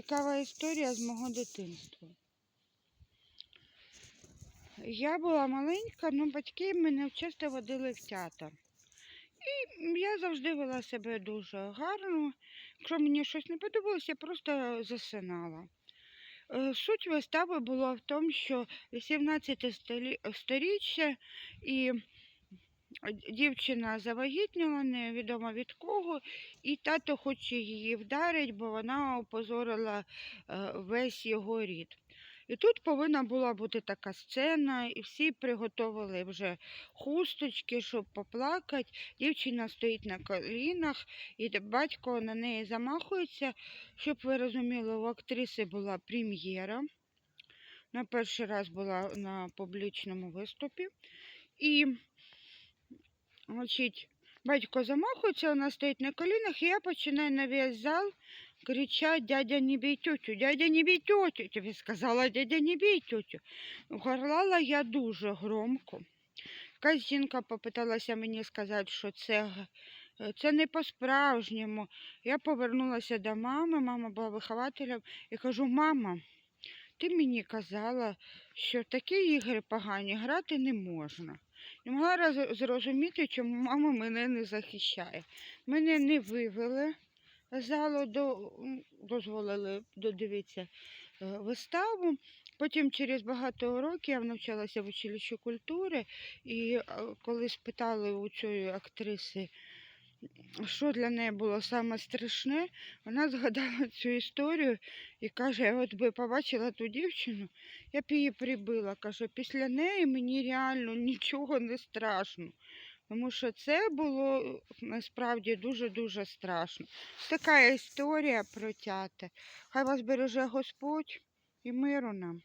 Цікава історія з мого дитинства. Я була маленька, але батьки мене часто водили в театр. І я завжди вела себе дуже гарно. Якщо мені щось не подобалося, я просто засинала. Е, Суть вистави була в тому, що 18 столі- сторіччя і дівчина завагітніла, невідомо від кого, і тато хоче її вдарити, бо вона опозорила е, весь його рід. І тут повинна була бути така сцена, і всі приготували вже хусточки, щоб поплакати. Дівчина стоїть на колінах, і батько на неї замахується. Щоб ви розуміли, у актриси була прем'єра. На перший раз була на публічному виступі. І значить, батько замахується, вона стоїть на колінах, і я починаю на весь зал кричать «Дядя, не бей тетю! Дядя, не бей тетю!» Тобі сказала «Дядя, не бей тетю!» Горлала я дуже громко. Якась жінка попиталася мені сказати, що це, е, це не по-справжньому. Я повернулася до мами, мама була вихователем, і кажу, мама, ти мені казала, що такі ігри погані грати не можна. Не могла зрозуміти, чому мама мене не захищає. Мене не вивели залу, до, дозволили додивитися е, виставу. Потім через багато років я навчалася в училищі культури, і е, коли спитали у цієї актриси, що для неї було саме страшне, вона згадала цю історію і каже: от би побачила ту дівчину, я б її прибила. Каже, після неї мені реально нічого не страшно. Тому що це було насправді дуже-дуже страшно. Така історія про тяте. Хай вас береже Господь і миру нам.